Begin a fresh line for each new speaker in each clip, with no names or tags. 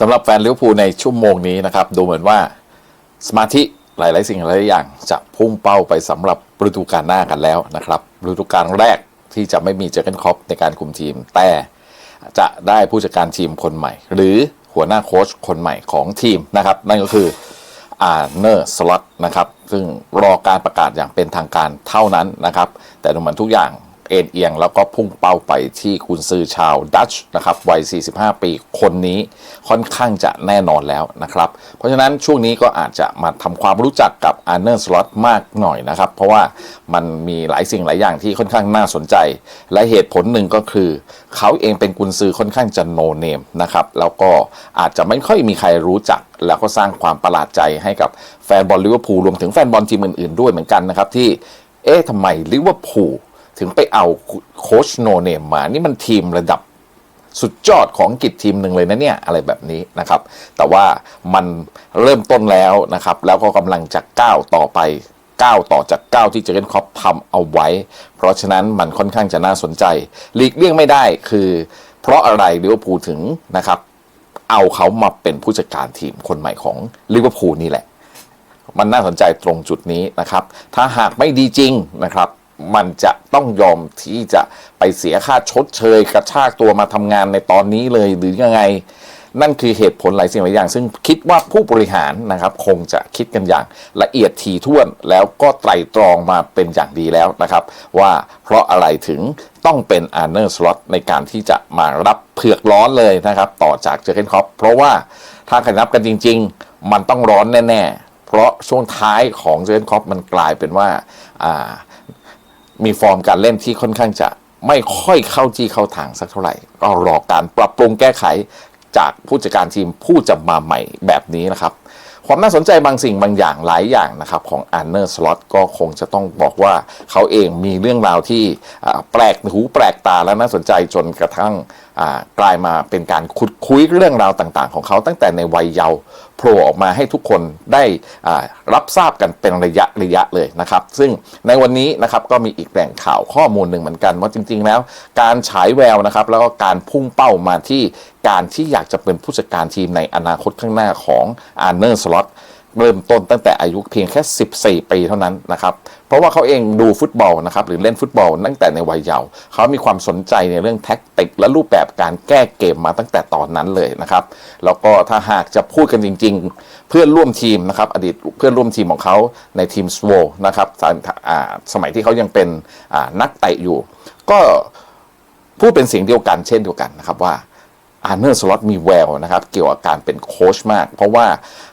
สำหรับแฟนลิเวอร์พูลในชั่วโมงนี้นะครับ ดูเหมือนว่าสมาธิหลาย ๆ สิ่งหลายๆอย่างจะพุ่งเป้าไปสำหรับฤดูกาลหน้ากันแล้วนะครับฤดูกาลแรกที่จะไม่มีเจอร์เกนคอปในการคุมทีม แต่จะได้ผู้จัดการทีมคนใหม่ หรือหัวหน้าโค้ชคนใหม่ของทีมนะครับ นั่นก็คืออาร์เนอร์สล็อตนะครับ ซึ่งรอการประกาศอย่างเป็นทางการเท่านั้นนะครับ แต่ดูเหมือนทุกอย่าง เอ็นเอียงแล้วก็พุ่งเป้าไปที่คุณซื้อชาวดัตช์นะครับวัย 45 ปีคนนี้ค่อนข้างจะแน่นอนแล้วนะครับ เพราะฉะนั้นช่วงนี้ก็อาจจะมาทำความรู้จักกับอาร์เนอร์สล็อตมากหน่อยนะครับ เพราะว่ามันมีหลายสิ่งหลายอย่างที่ค่อนข้างน่าสนใจ และเหตุผลหนึ่งก็คือ เขาเองเป็นกุนซือค่อนข้างจะโนเนมนะครับแล้วก็อาจจะไม่ค่อยมีใครรู้จักแล้วก็สร้างความประหลาดใจให้กับแฟนบอลลิเวอร์พูลรวมถึงแฟนบอลทีมอื่นๆด้วยเหมือนกันนะครับที่เอ๊ะทำไมลิเวอร์พูล ถึงไปเอาโค้ชโนเนมมา นี่มันทีมระดับสุดยอดของกิจทีมหนึ่งเลยนะเนี่ยอะไรแบบนี้นะครับ แต่ว่ามันเริ่มต้นแล้วนะครับ แล้วก็กำลังจะก้าวต่อไปก้าวต่อจากก้าวที่เจอร์เกนคอปทำเอาไว้ เพราะฉะนั้นมันค่อนข้างจะน่าสนใจหลีกเลี่ยงไม่ได้คือ เพราะอะไรลิเวอร์พูลถึงนะครับ เอาเขามาเป็นผู้จัดการทีมคนใหม่ของลิเวอร์พูลนี่แหละ มันน่าสนใจตรงจุดนี้นะครับ ถ้าหากไม่ดีจริงนะครับ มันจะต้องยอมที่จะไปเสียค่าชดเชย กระชากตัวมาทำงานในตอนนี้เลยหรือยังไง นั่นคือเหตุผลหลายสิ่งหลายอย่าง ซึ่งคิดว่าผู้บริหารนะครับคงจะคิดกันอย่างละเอียดถี่ถ้วนแล้วก็ไตรตรองมาเป็นอย่างดีแล้วนะครับ ว่าเพราะอะไรถึงต้องเป็นอาร์เนอร์สล็อตในการที่จะมารับเผือกร้อนเลยนะครับ ต่อจากเจอร์เกนคอปเพราะว่าถ้าใครนับกันจริง ๆ มันต้องร้อนแน่ ๆ เพราะช่วงท้ายของเจอร์เกนคอปมันกลายเป็นว่าอ่า มีฟอร์มการเล่นที่ค่อนข้างจะไม่ค่อยเข้าจี้เข้าทางสักเท่าไหร่ก็รอการปรับปรุงแก้ไขจากผู้จัดการทีมผู้จะมาใหม่แบบนี้นะครับ ความน่าสนใจบางสิ่งบางอย่างหลายอย่างนะครับของอันเนอร์สล็อตก็คงจะต้องบอกว่าเขาเองมีเรื่องราวที่แปลกหูแปลกตาและน่าสนใจจนกระทั่งกลายมาเป็นการขุดคุยเรื่องราวต่างๆ ของเขาตั้งแต่ในวัยเยาว์โผล่ออกมาให้ทุกคนได้รับทราบกันเป็นระยะระยะเลยนะครับ ซึ่งในวันนี้นะครับก็มีอีกแหล่งข่าวข้อมูลหนึ่งเหมือนกันว่าจริง ๆ แล้ว การฉายแววนะครับ แล้วก็การพุ่งเป้ามาที่การที่อยากจะเป็นผู้จัดการทีมในอนาคตข้างหน้าของอาร์เนอร์สล็อต เริ่มต้นตั้งแต่อายุเพียงแค่ 14 ปีเท่านั้นนะครับเพราะว่าเขาเองดูฟุตบอลนะครับหรือเล่นฟุตบอลตั้งแต่ในวัยเยาว์เขามีความสนใจในเรื่องแท็กติก และรูปแบบการแก้เกมมาตั้งแต่ตอนนั้นเลยนะครับแล้วก็ถ้าหากจะพูดกันจริง ๆ เพื่อนร่วมทีมนะครับอดีตเพื่อนร่วมทีมของเขาในทีมสโวนะครับสมัยอ่าสมัยที่เขายังเป็นนักเตะอยู่ ก็พูดเป็นเสียงเดียวกันเช่นเดียวกันนะครับว่า อาร์เนอร์สล็อตมีแววนะครับเกี่ยวกับการเป็นโค้ชมาก เพราะว่า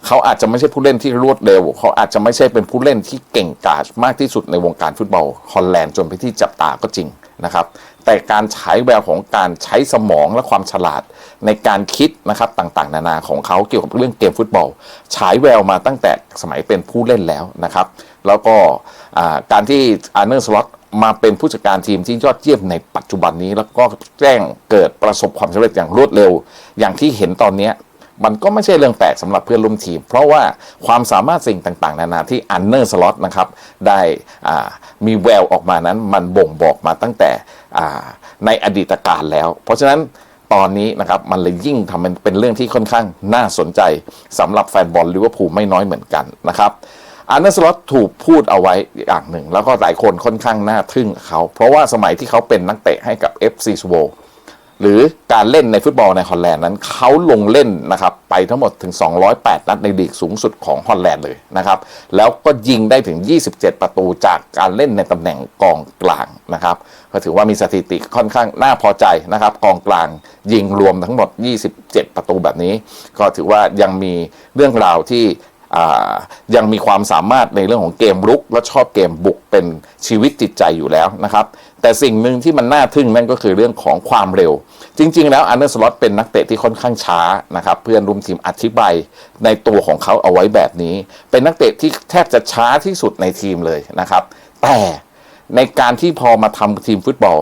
เขาอาจจะไม่ใช่ผู้เล่นที่รวดเร็ว เขาอาจจะไม่ใช่เป็นผู้เล่นที่เก่งกาจมากที่สุดในวงการฟุตบอลฮอลแลนด์จนไปนที่จับตาก็จริงนะครับแต่การใช้แววของการใช้สมองและความฉลาดในการคิดนะครับต่างๆ นานาของเขาเกี่ยวกับเรื่องเกมฟุตบอล ฉายแววมาตั้งแต่สมัยเป็นผู้เล่นแล้วนะครับ แล้วก็การที่อาร์เนอร์สล็อตมาเป็นผู้จัดการทีมที่ยอดเยี่ยมในปัจจุบันนี้ แล้วก็แจ้งเกิดประสบความสำเร็จอย่างรวดเร็ว อย่างที่เห็นตอนนี้มันก็ไม่ใช่เรื่องแปลกสำหรับเพื่อนร่วมทีม เพราะว่าความสามารถสิ่งต่าง ๆ นานาที่อันเนอร์สล็อตนะครับ ได้มีแววออกมานั้นมันบ่งบอกมาตั้งแต่ในอดีตการแล้ว เพราะฉะนั้นตอนนี้นะครับมันเลยยิ่งทำเป็นเป็นเรื่องที่ค่อนข้างน่าสนใจสำหรับแฟนบอลลิเวอร์พูลไม่น้อยเหมือนกันนะครับ อาร์เนสล็อตถูกพูดเอาไว้อย่างหนึ่ง แล้วก็หลายคนค่อนข้างน่าทึ่งเขา เพราะว่าสมัยที่เขาเป็นนักเตะให้กับ FC s w o หรือการเล่นในฟุตบอลในฮอลแลนด์นั้นเขาลงเล่นนะครับไปทั้งหมดถึง 208 นัดในลีกสูงสุดของฮอลแลนด์เลยนะครับ แล้วก็ยิงได้ถึง 27 ประตูจากการเล่นในตำแหน่งกองกลางนะครับก็ถือว่ามีสถิติค่อนข้างน่าพอใจนะครับ กองกลางยิงรวมทั้งหมด 27 ประตูแบบนี้ ก็ถือว่ายังมีเรื่องราวที่ ยังมีความสามารถในเรื่องของเกมรุก และชอบเกมบุกเป็นชีวิตจิตใจอยู่แล้วนะครับ แต่สิ่งหนึ่งที่มันน่าทึ่งนั่นก็คือเรื่องของความเร็ว จริง ๆ แล้วอันเดอร์สล็อตเป็นนักเตะที่ค่อนข้างช้านะครับ เพื่อนร่วมทีมอธิบายในตัวของเขาเอาไว้แบบนี้ เป็นนักเตะที่แทบจะช้าที่สุดในทีมเลยนะครับ แต่ในการที่พอมาทำทีมฟุตบอล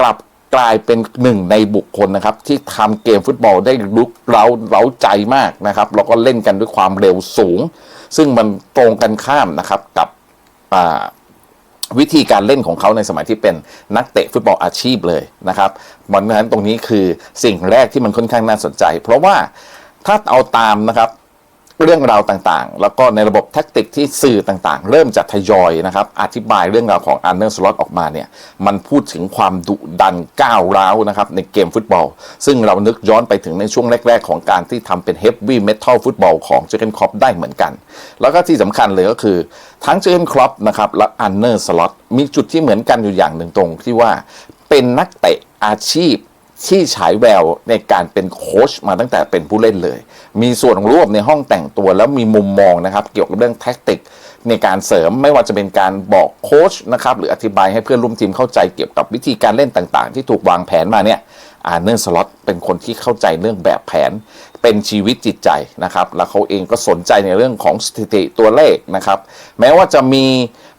กลับ กลายเป็นหนึ่งในบุคคลนะครับ ที่ทำเกมฟุตบอลได้ลุกเร้าเร้าใจมากนะครับแล้วก็เล่นกันด้วยความเร็วสูง ซึ่งมันตรงกันข้ามนะครับกับวิธีการเล่นของเขาในสมัยที่เป็นนักเตะฟุตบอลอาชีพเลยนะครับเพราะฉะนั้นตรงนี้คือสิ่งแรกที่มันค่อนข้างน่าสนใจ เพราะว่าถ้าเอาตามนะครับ เรื่องราวต่างๆ แล้วก็ในระบบแท็กติกที่สื่อต่างๆ เริ่มจะทยอยนะครับ อธิบายเรื่องราวของอันเนอร์สล็อตออกมาเนี่ย มันพูดถึงความดุดันก้าวร้าวนะครับ ในเกมฟุตบอล ซึ่งเรานึกย้อนไปถึงในช่วงแรก ๆ ของการที่ทำเป็นเฮฟวี่เมทัลฟุตบอลของเจอร์เกนครอปได้เหมือนกัน แล้วก็ที่สำคัญเลยก็คือ ทั้งเจอร์เกนครอปนะครับและอันเนอร์สล็อตมีจุดที่เหมือนกันอยู่อย่างหนึ่งตรงที่ว่าเป็นนักเตะอาชีพที่ฉายแววในการเป็นโค้ชมาตั้งแต่เป็นผู้เล่นเลย มีส่วนร่วมในห้องแต่งตัวแล้วมีมุมมองนะครับ เกี่ยวกับเรื่องแท็กติกในการเสริมไม่ว่าจะเป็นการบอกโค้ชนะครับหรืออธิบายให้เพื่อนร่วมทีมเข้าใจเกี่ยวกับวิธีการเล่นต่างๆ ที่ถูกวางแผนมาเนี่ยอาร์เนอร์สล็อตเป็นคนที่เข้าใจเรื่องแบบแผน เป็นชีวิตจิตใจนะครับ แล้วเขาเองก็สนใจในเรื่องของสถิติตัวเลขนะครับ แม้ว่าจะมี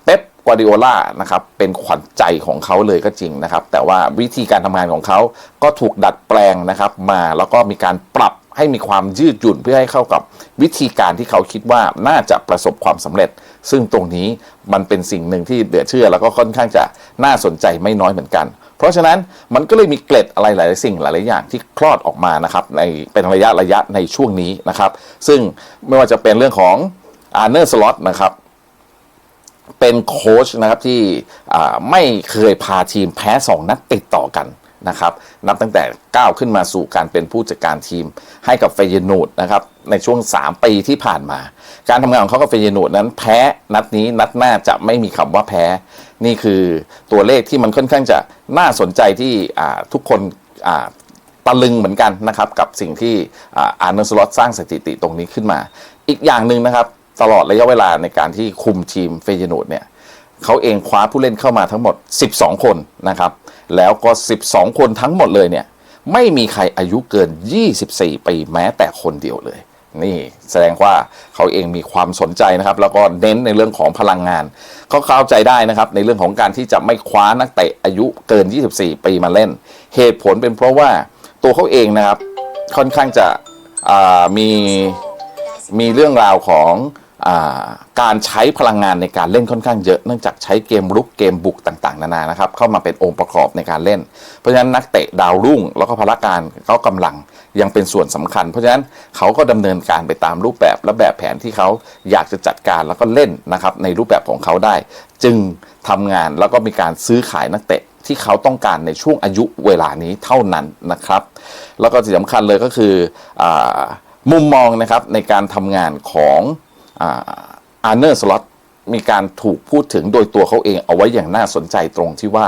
เป๊ปกวาดิโอลานะครับเป็นขวัญใจของเขาเลยก็จริงนะครับ แต่ว่าวิธีการทำงานของเขาก็ถูกดัดแปลงนะครับมาแล้วก็มีการปรับ ให้มีความยืดหยุ่นเพื่อให้เข้ากับวิธีการที่เขาคิดว่าน่าจะประสบความสำเร็จ ซึ่งตรงนี้มันเป็นสิ่งหนึ่งที่เดือดเชื่อ แล้วก็ค่อนข้างจะน่าสนใจไม่น้อยเหมือนกัน เพราะฉะนั้นมันก็เลยมีเกล็ดอะไรหลายสิ่งหลายอย่างที่คลอดออกมานะครับในเป็นระยะระยะในช่วงนี้นะครับ ซึ่งไม่ว่าจะเป็นเรื่องของอาร์เนอร์สล็อตนะครับเป็นโค้ชนะครับที่ไม่เคยพาทีมแพ้ 2 นัดติดต่อกัน นะครับนับตั้งแต่ก้าวขึ้นมาสู่การเป็นผู้จัดการทีม ให้กับเฟยนูดนะครับในช่วง 3 ปีที่ผ่านมา การทำงานของเขากับเฟยนูดนั้นแพ้นัดนี้นัดหน้าจะไม่มีคำว่าแพ้ นี่คือตัวเลขที่มันค่อนข้างจะน่าสนใจที่ทุกคนตะลึงเหมือนกันนะครับกับสิ่งที่อาร์เนอร์สล็อตสร้างสถิติตรงนี้ขึ้นมา อีกอย่างหนึ่งนะครับตลอดระยะเวลาในการที่คุมทีมเฟยนูดเนี่ย เขาเองคว้าผู้เล่นเข้ามาทั้งหมด 12 คนนะครับแล้วก็ 12 คนทั้งหมดเลยเนี่ยไม่มีใครอายุเกิน 24 ปีแม้แต่คนเดียวเลย นี่แสดงว่าเขาเองมีความสนใจนะครับ แล้วก็เน้นในเรื่องของพลังงานเขาเข้าใจได้นะครับ ในเรื่องของการที่จะไม่คว้านักเตะอายุเกิน 24 ปีมาเล่น เหตุผลเป็นเพราะว่าตัวเขาเองนะครับค่อนข้างจะมีมีเรื่องราวของ การใช้พลังงานในการเล่นค่อนข้างเยอะเนื่องจากใช้เกมรุกเกมบุกต่างๆ นานานะครับเข้ามาเป็นองค์ประกอบในการเล่น เพราะฉะนั้นนักเตะดาวรุ่ง แล้วก็พละการเขากำลังยังเป็นส่วนสำคัญ เพราะฉะนั้นเขาก็ดำเนินการไปตามรูปแบบและแบบแผนที่เขาอยากจะจัดการแล้วก็เล่นนะครับในรูปแบบของเขาได้ จึงทำงานแล้วก็มีการซื้อขายนักเตะที่เขาต้องการในช่วงอายุเวลานี้เท่านั้นนะครับ แล้วก็ที่สำคัญเลยก็คืออมุมมองนะครับในการทำงานของ อาร์เนอร์สล็อตมีการถูกพูดถึงโดยตัวเขาเองเอาไว้อย่างน่าสนใจตรงที่ว่า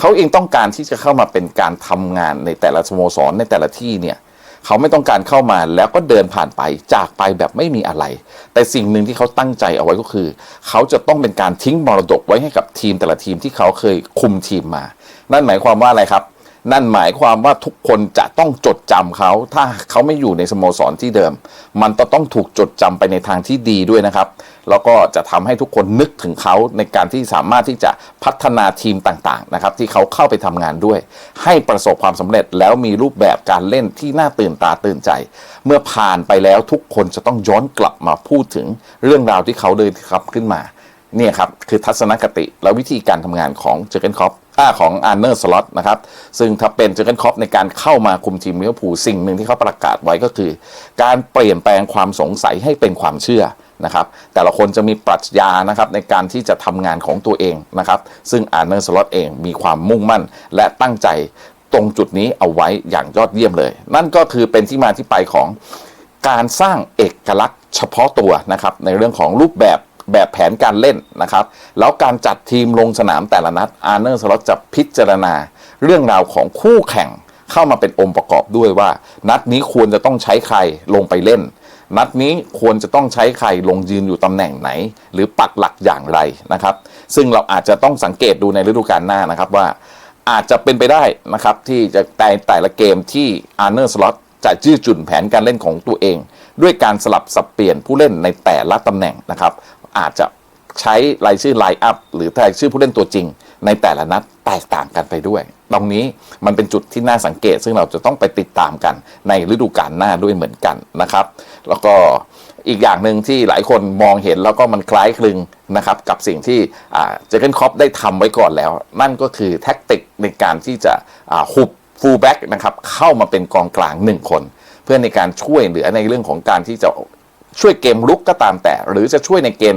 เขาเองต้องการที่จะเข้ามาเป็นการทำงานในแต่ละสโมสรในแต่ละที่เนี่ยเขาไม่ต้องการเข้ามาแล้วก็เดินผ่านไปจากไปแบบไม่มีอะไร แต่สิ่งหนึ่งที่เขาตั้งใจเอาไว้ก็คือ เขาจะต้องเป็นการทิ้งมรดกไว้ให้กับทีมแต่ละทีมที่เขาเคยคุมทีมมา นั่นหมายความว่าอะไรครับ นั่นหมายความว่าทุกคนจะต้องจดจำเขา ถ้าเขาไม่อยู่ในสโมสรที่เดิม มันจะต้องถูกจดจำไปในทางที่ดีด้วยนะครับ แล้วก็จะทำให้ทุกคนนึกถึงเขาในการที่สามารถที่จะพัฒนาทีมต่างๆนะครับที่เขาเข้าไปทำงานด้วย ให้ประสบความสำเร็จแล้วมีรูปแบบการเล่นที่น่าตื่นตาตื่นใจ เมื่อผ่านไปแล้วทุกคนจะต้องย้อนกลับมาพูดถึงเรื่องราวที่เขาเลยครับขึ้นมา เนี่ยครับคือทัศนคติและวิธีการทำงานของเจอร์เกนคอปของอาร์เนอร์สล็อตนะครับ ซึ่งถ้าเป็นเจอร์เกนคอปในการเข้ามาคุมทีมลิเวอร์พูลสิ่งหนึ่งที่เขาประกาศไว้ก็คือ การเปลี่ยนแปลงความสงสัยให้เป็นความเชื่อนะครับแต่ละคนจะมีปรัชญานะครับในการที่จะทำงานของตัวเองนะครับ ซึ่งอาร์เนอร์สล็อตเองมีความมุ่งมั่น และตั้งใจตรงจุดนี้เอาไว้อย่างยอดเยี่ยมเลย นั่นก็คือเป็นที่มาที่ไปของการสร้างเอกลักษณ์เฉพาะตัวนะครับในเรื่องของรูปแบบ แบบแผนการเล่นนะครับ แล้วการจัดทีมลงสนามแต่ละนัดอาร์เนอร์สล็อตจะพิจารณา เรื่องราวของคู่แข่งเข้ามาเป็นองค์ประกอบด้วยว่า นัดนี้ควรจะต้องใช้ใครลงไปเล่น นัดนี้ควรจะต้องใช้ใครลงยืนอยู่ตำแหน่งไหน หรือปักหลักอย่างไรนะครับ ซึ่งเราอาจจะต้องสังเกตดูในฤดูกาลหน้านะครับว่าอาจจะเป็นไปได้นะครับที่จะแต่แต่ละเกมที่อาร์เนอร์สล็อตจะยืดจุดแผนการเล่นของตัวเอง ด้วยการสลับสับเปลี่ยนผู้เล่นในแต่ละตำแหน่งนะครับ อาจจะใช้รายชื่อไลน์อัพหรือรายชื่อผู้เล่นตัวจริง ในแต่ละนัดแตกต่างกันไปด้วย ตรงนี้มันเป็นจุดที่น่าสังเกต ซึ่งเราจะต้องไปติดตามกันในฤดูกาลหน้าด้วยเหมือนกันนะครับ แล้วก็อีกอย่างหนึ่งที่หลายคนมองเห็นแล้วก็มันคล้ายคลึงนะครับกับสิ่งที่เจเกนคอปได้ทำไว้ก่อนแล้ว นั่นก็คือแท็กติกในการที่จะหุบฟูลแบ็กนะครับเข้ามาเป็นกองกลางหนึ่งคน เพื่อในการช่วยเหลือในเรื่องของการที่จะ ช่วยเกมลุกก็ตามแต่ หรือจะช่วยในเกม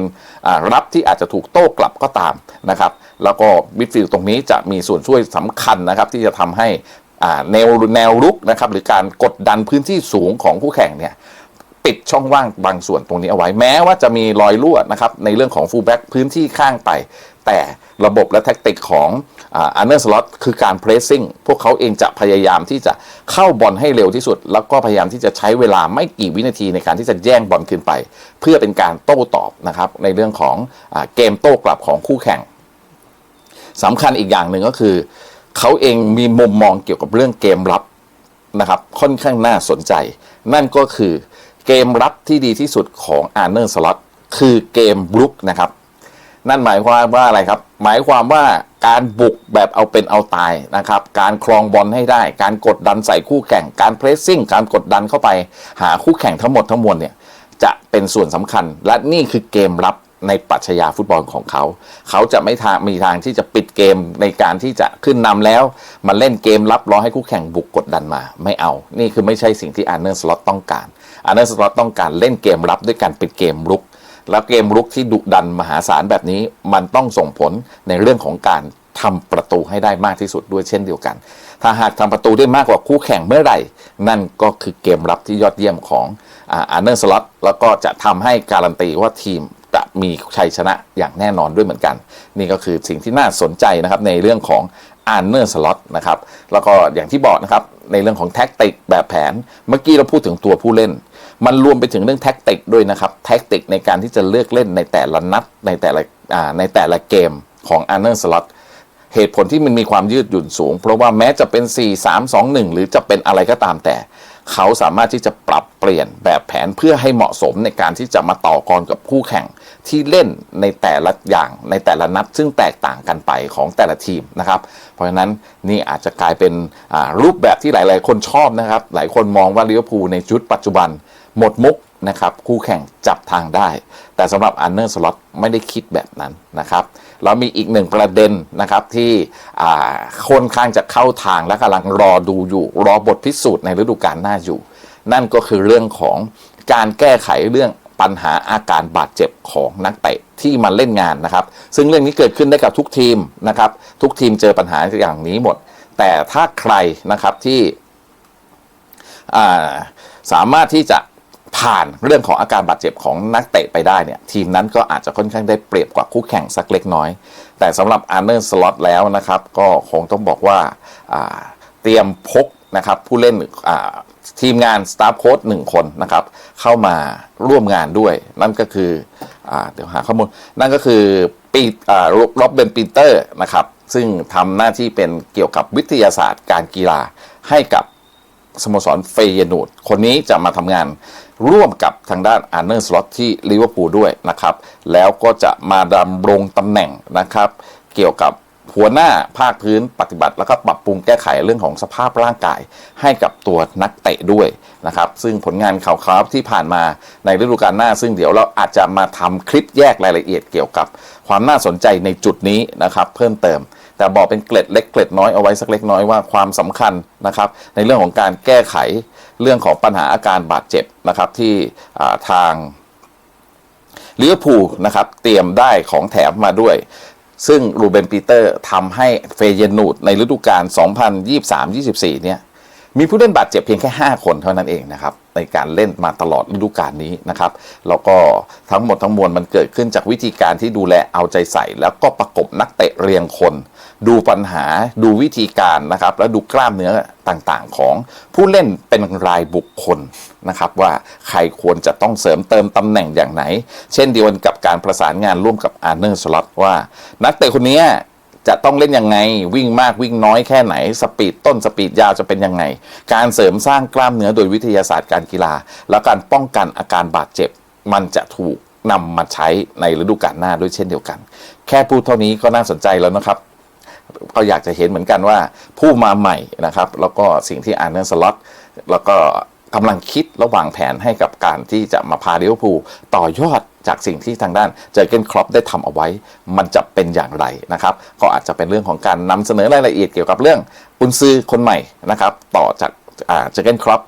รับที่อาจจะถูกโต้กลับก็ตามนะครับแล้วก็มิดฟิลด์ตรงนี้จะมีส่วนช่วยสำคัญนะครับที่จะทำให้แนวแนวลุกนะครับหรือการกดดันพื้นที่สูงของคู่แข่งเนี่ยปิดช่องว่างบางส่วนตรงนี้เอาไว้แม้ว่าจะมีรอยรั่วนะครับในเรื่องของฟูลแบ็กพื้นที่ข้างไป แต่ระบบและแท็กติกของอันเดอร์สล็อตคือการเพรสซิ่งพวกเขาเองจะพยายามที่จะเข้าบอลให้เร็วที่สุด แล้วก็พยายามที่จะใช้เวลาไม่กี่วินาทีในการที่จะแย่งบอลขึ้นไป เพื่อเป็นการโต้ตอบนะครับในเรื่องของอเกมโต้กลับของคู่แข่งสำคัญอีกอย่างหนึ่งก็คือ เขาเองมีมุมมองเกี่ยวกับเรื่องเกมรับนะครับค่อนข้างน่าสนใจ นั่นก็คือเกมรับที่ดีที่สุดของอาร์เนอร์สล็อตคือเกมรุกนะครับ นั่นหมายความว่าอะไรครับ หมายความว่าการบุกแบบเอาเป็นเอาตายนะครับ การครองบอลให้ได้ การกดดันใส่คู่แข่ง การเพรสซิ่ง การกดดันเข้าไป หาคู่แข่งทั้งหมดทั้งมวลเนี่ยจะเป็นส่วนสำคัญ และนี่คือเกมรับในปัชญาฟุตบอลของเขา เขาจะไม่ทางมีทางที่จะปิดเกมในการที่จะขึ้นนำแล้ว มาเล่นเกมรับรอให้คู่แข่งบุกกดดันมา ไม่เอา นี่คือไม่ใช่สิ่งที่อาร์เนอร์สล็อตต้องการอาร์เนอร์สล็อตต้องการเล่นเกมรับด้วยการปิดเกมรุก แล้วเกมรุกที่ดุดันมหาศาลแบบนี้ มันต้องส่งผลในเรื่องของการทำประตูให้ได้มากที่สุดด้วยเช่นเดียวกัน ถ้าหากทำประตูได้มากกว่าคู่แข่งเมื่อไหร่ นั่นก็คือเกมรับที่ยอดเยี่ยมของอาร์เนอร์สล็อตแล้วก็จะทำให้การันตีว่าทีมจะมีชัยชนะอย่างแน่นอนด้วยเหมือนกัน นี่ก็คือสิ่งที่น่าสนใจนะครับในเรื่องของ อันเนอร์สล็อตนะครับแล้วก็อย่างที่บอกนะครับในเรื่องของแท็กติกแบบแผน เมื่อกี้เราพูดถึงตัวผู้เล่น มันรวมไปถึงเรื่องแท็กติกด้วยนะครับแท็กติกในการที่จะเลือกเล่นในแต่ละนัดในแต่ละในแต่ละเกมของอันเนอร์สล็อตเหตุผลที่มันมีความยืดหยุ่นสูง เพราะว่าแม้จะเป็น 4 3 2 1 หรือจะเป็นอะไรก็ตามแต่ เขาสามารถที่จะปรับเปลี่ยนแบบแผนเพื่อให้เหมาะสมในการที่จะมาต่อกรกับคู่แข่งที่เล่นในแต่ละอย่างในแต่ละนัด ซึ่งแตกต่างกันไปของแต่ละทีมนะครับ เพราะฉะนั้นนี่อาจจะกลายเป็นรูปแบบที่หลาย ๆ คนชอบนะครับ หลายคนมองว่าลิเวอร์พูลในชุดปัจจุบัน หมดมุก นะครับคู่แข่งจับทางได้ แต่สำหรับอันเนอร์สล็อตไม่ได้คิดแบบนั้นนะครับแล้วมีอีกหนึ่งประเด็นนะครับที่ค่อนข้างจะเข้าทางและกำลังรอดูอยู่รอบทพิสูจน์ในฤดูกาลหน้าอยู่ นั่นก็คือเรื่องของการแก้ไขเรื่องปัญหาอาการบาดเจ็บของนักเตะที่มาเล่นงานนะครับ ซึ่งเรื่องนี้เกิดขึ้นได้กับทุกทีมนะครับ ทุกทีมเจอปัญหาอย่างนี้หมด แต่ถ้าใครนะครับที่สามารถที่จะ ผ่านเรื่องของอาการบาดเจ็บของนักเตะไปได้เนี่ยทีมนั้นก็อาจจะค่อนข้างได้เปรียบกว่าคู่แข่งสักเล็กน้อย แต่สำหรับอาร์เนอร์สล็อตแล้วนะครับ ก็คงต้องบอกว่าเตรียมพกนะครับผู้เล่นทีมงานสตาฟโค้ดหนึ่งคนนะครับเข้ามาร่วมงานด้วย นั่นก็คืออเดี๋ยวหาข้อมูล นั่นก็คือปีร็อบเบนปีเตอร์นะครับซึ่งทำหน้าที่เป็นเกี่ยวกับวิทยาศาสตร์การกีฬาให้กับสโมสรเฟเยนูดคนนี้จะมาทำงาน ร่วมกับทางด้านอาร์เนอร์สล็อตที่ลิเวอร์พูลด้วยนะครับ แล้วก็จะมาดำรงตำแหน่งนะครับ เกี่ยวกับหัวหน้าภาคพื้นปฏิบัติ แล้วก็ปรับปรุงแก้ไขเรื่องของสภาพร่างกาย ให้กับตัวนักเตะด้วยนะครับ ซึ่งผลงานข่าวๆที่ผ่านมาในฤดูกาลหน้า ซึ่งเดี๋ยวเราอาจจะมาทำคลิปแยกรายละเอียดเกี่ยวกับ ความน่าสนใจในจุดนี้นะครับ เพิ่มเติม แต่บอกเป็นเกล็ดเล็กเกล็ดน้อยเอาไว้สักเล็กน้อยว่าความสำคัญนะครับ ในเรื่องของการแก้ไขเรื่องของปัญหาอาการบาดเจ็บนะครับที่ทางลิเวอร์พูลนะครับเตรียมได้ของแถมมาด้วย ซึ่งรูเบนปีเตอร์ทำให้เฟเยนูดในฤดูกาล 2023-24 เนี่ยมีผู้เล่นบาดเจ็บเพียงแค่ 5 คนเท่านั้นเองนะครับในการเล่นมาตลอดฤดูกาลนี้นะครับแล้วก็ทั้งหมดทั้งมวลมันเกิดขึ้นจากวิธีการที่ดูแลเอาใจใส่ แล้วก็ประกบนักเตะเรียงคน ดูปัญหาดูวิธีการนะครับ แล้วดูกล้ามเนื้อต่างๆ ของผู้เล่นเป็นรายบุคคลนะครับ ว่าใครควรจะต้องเสริมเติมตำแหน่งอย่างไหน เช่นเดียวกันกับการประสานงานร่วมกับอาร์เนอร์สล็อตว่า นักเตะคนนี้จะต้องเล่นยังไง วิ่งมากวิ่งน้อยแค่ไหน สปีดต้นสปีดยาวจะเป็นยังไง การเสริมสร้างกล้ามเนื้อโดยวิทยาศาสตร์การกีฬา และการป้องกันอาการบาดเจ็บ มันจะถูกนำมาใช้ในฤดูกาลหน้าด้วยเช่นเดียวกัน แค่พูดเท่านี้ก็น่าสนใจแล้วนะครับ ก็อยากจะเห็นเหมือนกันว่าผู้มาใหม่นะครับ แล้วก็สิ่งที่อาร์เนอร์สล็อตแล้วก็กำลังคิดระหว่างแผนให้กับการที่จะมาพาลิเวอร์พูลต่อยอดจากสิ่งที่ทางด้านเจอเกนครอปได้ทำเอาไว้ มันจะเป็นอย่างไรนะครับ ก็อาจจะเป็นเรื่องของการนำเสนอรายละเอียดเกี่ยวกับเรื่องอุนซือคนใหม่นะครับ ต่อจากเจอเกนครอป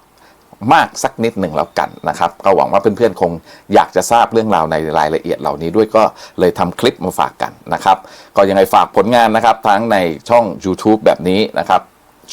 มากสักนิดหนึ่งแล้วกันนะครับ ก็หวังว่าเพื่อนๆคงอยากจะทราบเรื่องราวในรายละเอียดเหล่านี้ด้วยก็เลยทำคลิปมาฝากกันนะครับ ก็ยังไงฝากผลงานนะครับ ทั้งในช่อง YouTube แบบนี้นะครับ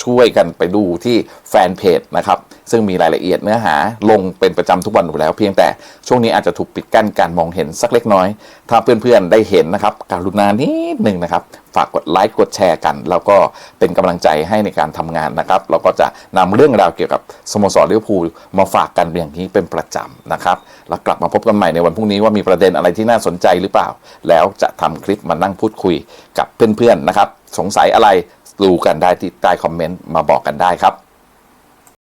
ช่วยกันไปดูที่แฟนเพจนะครับ ซึ่งมีรายละเอียดเนื้อหาลงเป็นประจำทุกวันอยู่แล้ว เพียงแต่ช่วงนี้อาจจะถูกปิดกั้นการมองเห็นสักเล็กน้อย ถ้าเพื่อนๆได้เห็นนะครับการุณานิดหนึ่งนะครับ ฝากกดไลค์กดแชร์กัน แล้วก็เป็นกำลังใจให้ในการทำงานนะครับ เราก็จะนำเรื่องราวเกี่ยวกับสโมสรลิเวอร์พูลมาฝากกันอย่างนี้เป็นประจำนะครับ แล้วกลับมาพบกันใหม่ในวันพรุ่งนี้ว่ามีประเด็นอะไรที่น่าสนใจหรือเปล่า แล้วจะทำคลิปมานั่งพูดคุยกับเพื่อนๆนะครับ สงสัยอะไรดูกันได้ที่ใต้คอมเมนต์มาบอกกันได้ครับ